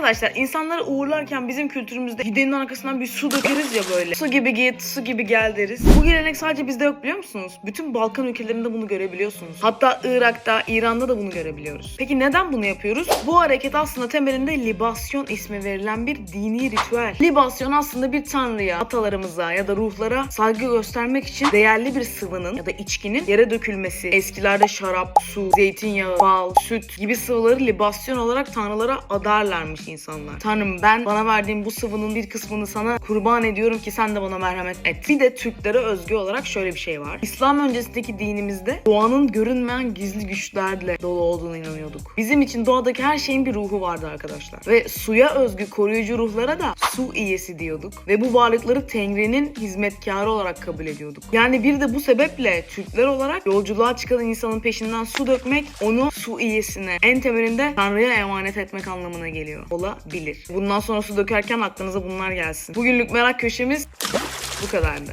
Arkadaşlar insanları uğurlarken bizim kültürümüzde gidenin arkasından bir su dökeriz ya böyle. Su gibi git, su gibi gel deriz. Bu gelenek sadece bizde yok biliyor musunuz? Bütün Balkan ülkelerinde bunu görebiliyorsunuz. Hatta Irak'ta, İran'da da bunu görebiliyoruz. Peki neden bunu yapıyoruz? Bu hareket aslında temelinde libasyon ismi verilen bir dini ritüel. Libasyon aslında bir tanrıya, atalarımıza ya da ruhlara saygı göstermek için değerli bir sıvının ya da içkinin yere dökülmesi. Eskilerde şarap, su, zeytinyağı, bal, süt gibi sıvıları libasyon olarak tanrılara adarlarmış insanlar. Tanrım ben bana verdiğin bu sıvının bir kısmını sana kurban ediyorum ki sen de bana merhamet et. Bir de Türklere özgü olarak şöyle bir şey var. İslam öncesindeki dinimizde doğanın görünmeyen gizli güçlerle dolu olduğunu inanıyorduk. Bizim için doğadaki her şeyin bir ruhu vardı arkadaşlar. Ve suya özgü koruyucu ruhlara da su iyesi diyorduk. Ve bu varlıkları Tengri'nin hizmetkarı olarak kabul ediyorduk. Yani bir de bu sebeple Türkler olarak yolculuğa çıkan insanın peşinden su dökmek onu su iyesine en temelinde Tanrı'ya emanet etmek anlamına geliyor. Olabilir. Bundan sonra su dökerken aklınıza bunlar gelsin. Bugünlük merak köşemiz bu kadardı.